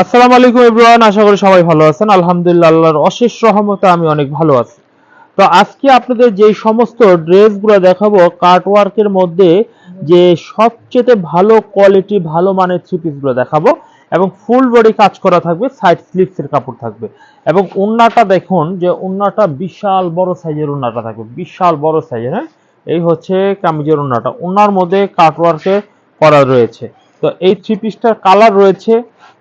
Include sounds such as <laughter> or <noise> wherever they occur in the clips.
আসসালামু আলাইকুম এভরিওয়ান, আশা করি সবাই ভালো আছেন। আলহামদুলিল্লাহ, আল্লাহর অশেষ রহমতে আমি অনেক ভালো আছি। তো আজকে আপনাদের যে সমস্ত ড্রেসগুলো দেখাবো কাট ওয়ার্কের মধ্যে যে সবচেয়ে ভালো কোয়ালিটি ভালো মানের থ্রি পিসগুলো দেখাবো, এবং ফুল বডি কাজ করা থাকবে সাইড স্লিপসের কাপড় থাকবে। এবং উন্নাটা দেখুন, যে উন্নাটা বিশাল বড় সাইজের উন্নাটা থাকবে, বিশাল বড় সাইজের হ্যাঁ? এই হচ্ছে কামিজের উন্নাটা। উন্নার মধ্যে কাট ওয়ার্কে করা রয়েছে। তো এই থ্রি পিসটার কালার রয়েছে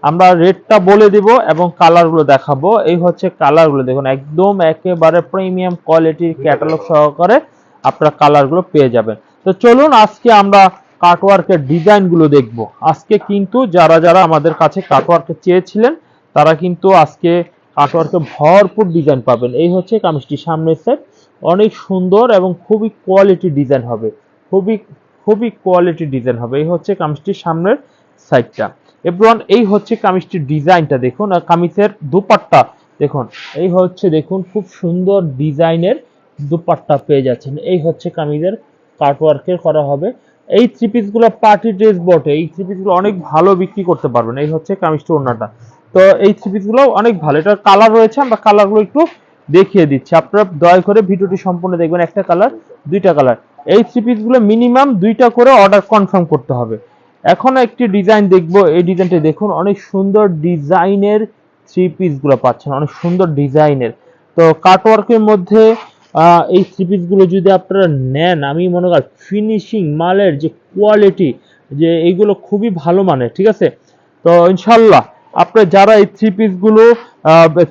আমরা রেটটা বলে দিব এবং কালারগুলো দেখাবো। এই হচ্ছে কালারগুলো দেখুন, একদম একেবারে প্রিমিয়াম কোয়ালিটির ক্যাটালগ সহকারে আপনারা কালারগুলো পেয়ে যাবেন। তো চলুন আজকে আমরা কাটওয়ার্কের ডিজাইনগুলো দেখব। আজকে কিন্তু যারা যারা আমাদের কাছে কাটওয়ার্কে চেয়েছিলেন, তারা কিন্তু আজকে কাটওয়ার্কে ভরপুর ডিজাইন পাবেন। এই হচ্ছে কামিজটি সামনের সেট অনেক সুন্দর এবং খুবই কোয়ালিটি ডিজাইন হবে। খুবই খুবই কোয়ালিটি ডিজাইন হবে। এই হচ্ছে কামিজটির সামনের সাইডটা। এভরিওয়ান, এই হচ্ছে কামিজটির ডিজাইনটা, দেখুন, আর কামিজের দুপাট্টা, দেখুন, এই হচ্ছে, দেখুন, খুব সুন্দর ডিজাইনের দুপাট্টা পেয়ে যাচ্ছেন। এই হচ্ছে কামিজের কাটওয়ার্কের করা হবে। এই থ্রি পিসগুলো পার্টি ড্রেস বটে, এই থ্রি পিসগুলো অনেক ভালো বিক্রি করতে পারবেন, এই হচ্ছে কামিজটা ওড়নাটা। তো এই থ্রি পিসগুলো অনেক ভালো, এটার কালার রয়েছে, আমরা কালারগুলো একটু দেখিয়ে দিচ্ছি। আপনারা দয়া করে ভিডিওটি সম্পূর্ণ দেখবেন, একটা কালার দুইটা কালার এই থ্রি পিসগুলো মিনিমাম দুইটা করে অর্ডার কনফার্ম করতে হবে। এখন একটি ডিজাইন দেখব। এই ডিজাইনটা দেখুন, অনেক সুন্দর ডিজাইনের থ্রি পিসগুলো পাচ্ছেন, অনেক সুন্দর ডিজাইনের তো কাটওয়ার্কের মধ্যে এই থ্রি পিসগুলো যদি আপনারা নেন, আমি মনে করি ফিনিশিং মালের যে কোয়ালিটি যে এইগুলো খুবই ভালো মানের, ঠিক আছে? তো ইনশাল্লাহ আপনারা যারা এই থ্রি পিসগুলো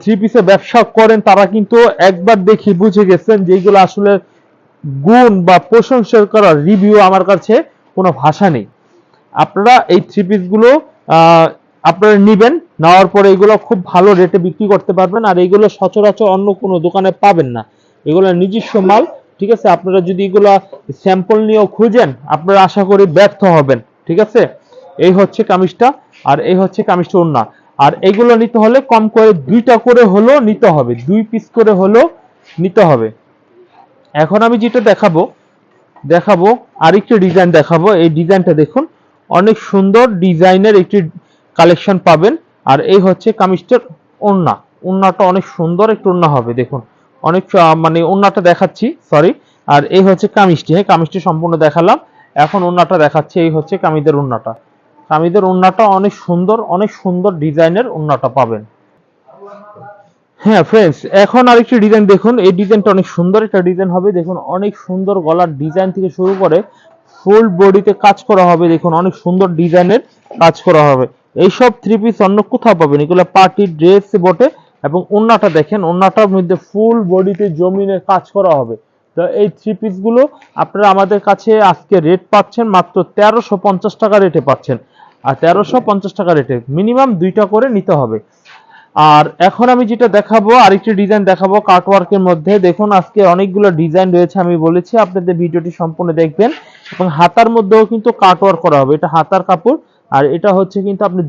থ্রি পিসে ব্যবসা করেন, তারা কিন্তু একবার দেখি বুঝে গেছেন যে এইগুলো আসলে গুণ বা প্রশংসা করার রিভিউ আমার কাছে কোনো ভাষা নেই। আপনারা এই থ্রি পিসগুলো আপনারা নিবেন, নেওয়ার পরে এগুলো খুব ভালো রেটে বিক্রি করতে পারবেন, আর এগুলো সচরাচর অন্য কোনো দোকানে পাবেন না। এগুলো নিজস্ব মাল, ঠিক আছে? আপনারা যদি এগুলো স্যাম্পল নিয়েও খুঁজেন, আপনারা আশা করি ব্যর্থ হবেন, ঠিক আছে? এই হচ্ছে কামিজটা, আর এই হচ্ছে কামিজটা ওন্না আর এগুলো নিতে হলে কম করে দুইটা করে হলেও নিতে হবে, দুই পিস করে হলেও নিতে হবে। এখন আমি যেটা দেখাবো দেখাবো, আরেকটি ডিজাইন দেখাবো। এই ডিজাইনটা দেখুন। অনেক সুন্দর ডিজাইনের একটি কালেকশন পাবেন। আর এই হচ্ছে কামিজটার ওন্না ওন্নাটা অনেক সুন্দর একটু ওন্না হবে, দেখুন। অনেক মানে ওন্নাটা দেখাচ্ছি সরি আর এই হচ্ছে কামিজটি হ্যাঁ কামিজটি সম্পূর্ণ দেখালাম। এখন ওন্নাটা দেখাচ্ছি, এই হচ্ছে কামিজের ওন্নাটা কামিজের ওন্নাটা অনেক সুন্দর অনেক সুন্দর ডিজাইনের ওন্নাটা পাবেন। হ্যাঁ ফ্রেন্ডস এখন আরেকটি ডিজাইন দেখুন। এই ডিজাইনটা অনেক সুন্দর একটা ডিজাইন হবে। দেখুন, অনেক সুন্দর গলার ডিজাইন থেকে শুরু করে ফুল বডিতে কাজ করা হবে, দেখুন, অনেক সুন্দর ডিজাইনের কাজ করা হবে। এইসব থ্রি পিস অন্য কোথাও পাবেন, এগুলো পার্টি, ড্রেস, বটে, এবং ওন্নাটা দেখেন, ওন্নাটার মধ্যে ফুল বডিতে জমিনে কাজ করা হবে। তো এই থ্রি পিসগুলো আপনারা আমাদের কাছে আজকে রেট পাচ্ছেন মাত্র তেরোশো পঞ্চাশ টাকা রেটে পাচ্ছেন। আর তেরোশো পঞ্চাশ টাকা রেটে মিনিমাম দুইটা করে নিতে হবে। আর এখন আমি যেটা দেখাবো, আরেকটি ডিজাইন দেখাবো কাটওয়ার্কের মধ্যে। দেখুন, আজকে অনেকগুলো ডিজাইন রয়েছে, আমি বলেছি, আপনাদের ভিডিওটি সম্পূর্ণ দেখবেন। এবং হাতার মধ্যেও কিন্তু কাটওয়ার্ক করা হবে। এটা হাতার কাপড় আর এটা হচ্ছে কিন্তু আপনি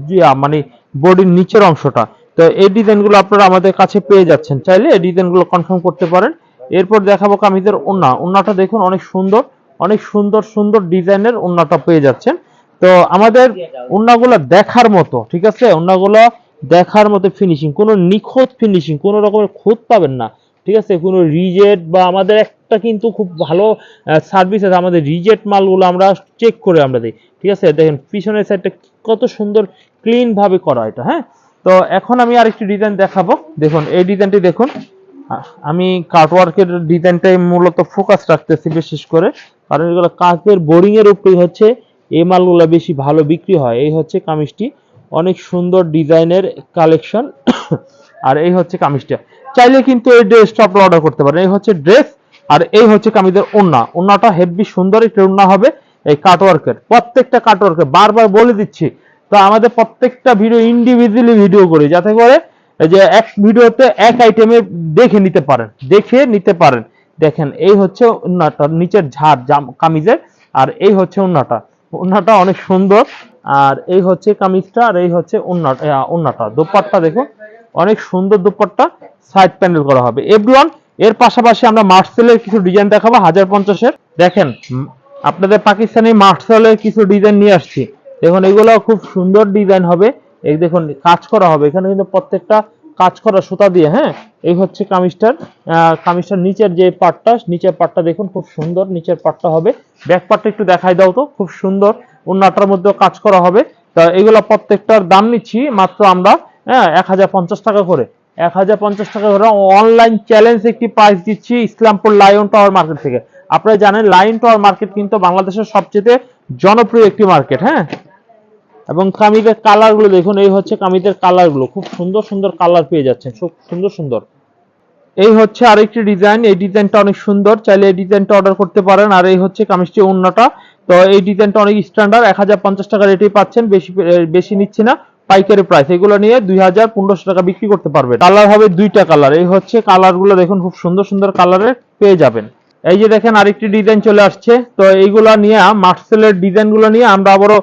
মানে বডির নিচের অংশটা। তো এই ডিজাইনগুলো আপনারা আমাদের কাছে পেয়ে যাচ্ছেন। চাইলে এই ডিজাইনগুলো কনফার্ম করতে পারেন। এরপর দেখাবো কামিজের ওন্না। ওন্নাটা দেখুন অনেক সুন্দর অনেক সুন্দর সুন্দর ডিজাইনের ওন্নাটা পেয়ে যাচ্ছেন। তো আমাদের ওন্নাগুলো দেখার মতো, ঠিক আছে? ওন্নাগুলো দেখার মতো ফিনিশিং কোনো নিখুঁত ফিনিশিং কোনো রকমের খুঁত পাবেন না। ঠিক আছে? কোনো রিজেক্ট বা আমাদের একটা কিন্তু খুব ভালো সার্ভিস আছে। আমাদের রিজেক্ট মালগুলো আমরা চেক করে আমরা দিই। ঠিক আছে? দেখেন, পিছনের সাইডটা কত সুন্দর ক্লিন ভাবে করা এটা হ্যাঁ? তো এখন আমি আর আরেকটি ডিজাইন দেখাবো। দেখুন, এই ডিজাইনটি দেখুন। আমি কাটওয়ার্কের ডিজাইনটাই মূলত ফোকাস রাখতেছি বিশেষ করে। কারণ এগুলো কাকের বোরিং এর উপরেই হচ্ছে, এই মালগুলো বেশি ভালো বিক্রি হয়। এই হচ্ছে কামিজটি। অনেক সুন্দর ডিজাইনের কালেকশন <coughs> আর এই হচ্ছে কামিজটা। চাইলে কিন্তু এই ড্রেসটা আপনারা অর্ডার করতে পারেন। এই হচ্ছে ড্রেস আর এই হচ্ছে কামিজের ওন্না ওন্নাটা হেভি সুন্দর, একটা ওন্না হবে এই কাটওয়ার্কের প্রত্যেকটা কাটওয়ার্কের বারবার বলে দিচ্ছি, তো আমাদের প্রত্যেকটা ভিডিও ইন্ডিভিজুয়ালি ভিডিও করি, যাতে করে যে এক ভিডিওতে এক আইটেমে দেখে নিতে পারেন, দেখে নিতে পারেন। দেখেন, এই হচ্ছে ওন্নাটা নিচের ঝাড়, জাম, কামিজের, আর এই হচ্ছে ওন্নাটা ওন্নাটা অনেক সুন্দর, আর এই হচ্ছে কামিজটা, আর এই হচ্ছে ওন্নাটা ওন্নাটা দোপাট্টা দেখুন অনেক সুন্দর দোপাট্টা সাইড প্যানেল করা হবে। এভরিওয়ান এর পাশাপাশি আমরা মার্সেলের কিছু ডিজাইন দেখাবো, হাজার পঞ্চাশের। দেখেন আপনাদের পাকিস্তানি মার্সেলের কিছু ডিজাইন নিয়ে আসছি। দেখুন এগুলো খুব সুন্দর ডিজাইন হবে। এই দেখুন, কাজ করা হবে। এখানে কিন্তু প্রত্যেকটা কাজ করা সুতা দিয়ে হ্যাঁ? এই হচ্ছে কামিজটার কামিজটার নিচের যে পার্টটা নিচের পার্টটা দেখুন, খুব সুন্দর নিচের পাটটা হবে। ব্যাক পার্টটা একটু দেখাই দাও তো, খুব সুন্দর। উন্নাটার মধ্যেও কাজ করা হবে। তা এগুলো প্রত্যেকটার দাম নিচ্ছি, মাত্র আমরা হ্যাঁ এক হাজার পঞ্চাশ টাকা করে। এক হাজার পঞ্চাশ টাকা করে অনলাইন চ্যালেঞ্জ একটি প্রাইস দিচ্ছি ইসলামপুর লায়ন টাওয়ার মার্কেট থেকে। আপনারা জানেন লায়ন টাওয়ার মার্কেট কিন্তু বাংলাদেশের সবচেয়ে জনপ্রিয় একটি মার্কেট হ্যাঁ? এবং কামিজের কালারগুলো দেখুন, এই হচ্ছে কামিজের কালারগুলো। খুব সুন্দর সুন্দর কালার পেয়ে যাচ্ছেন, খুব সুন্দর সুন্দর। এই হচ্ছে আরেকটি ডিজাইন এই ডিজাইনটা অনেক সুন্দর। চাইলে এই ডিজাইনটা অর্ডার করতে পারেন, আর এই হচ্ছে কামিজটি অন্যটা। তো এই ডিজাইনটা অনেক স্ট্যান্ডার্ড এক হাজার পঞ্চাশ টাকা রেটেই পাচ্ছেন, বেশি বেশি নিচ্ছি না। পাইকারি প্রাইস এগুলো নিয়ে দুই হাজার পনেরোশো টাকা বিক্রি করতে পারবেন। কালার হবে দুইটা কালার এই হচ্ছে কালারগুলো দেখুন, খুব সুন্দর সুন্দর কালারের পেয়ে যাবেন। এই যে দেখেন আরেকটি ডিজাইন চলে আসছে, তো এইগুলা নিয়ে মার্সেলের ডিজাইনগুলো নিয়ে আমরা আবারও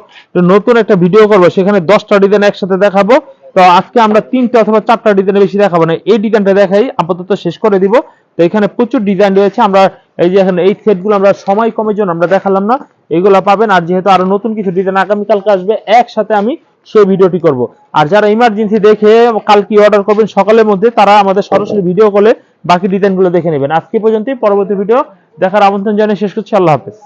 নতুন একটা ভিডিও করব, সেখানে দশটা ডিজাইন একসাথে দেখাবো। তো আজকে আমরা তিনটা অথবা চারটা ডিজাইন বেশি দেখাবো না, এই ডিজাইনটা দেখাই, আপাতত শেষ করে দিব। তো এখানে প্রচুর ডিজাইন রয়েছে, আমরা এই যে এখন এই সেটগুলো আমরা সময় কমের জন্য আমরা দেখালাম না এইগুলো পাবেন। আর যেহেতু আরও নতুন কিছু ডিজাইন আগামীকালকে আসবে, একসাথে আমি সেই ভিডিওটি করব। আর যারা ইমার্জেন্সি দেখে কালকে অর্ডার করবেন সকালের মধ্যে তারা আমাদের সরাসরি ভিডিও কলে বাকি ডিজাইনগুলো দেখে নেবেন। আজকে পর্যন্ত পরবর্তী ভিডিও দেখার আমন্ত্রণ জানিয়ে শেষ করছি। আল্লাহ হাফেজ।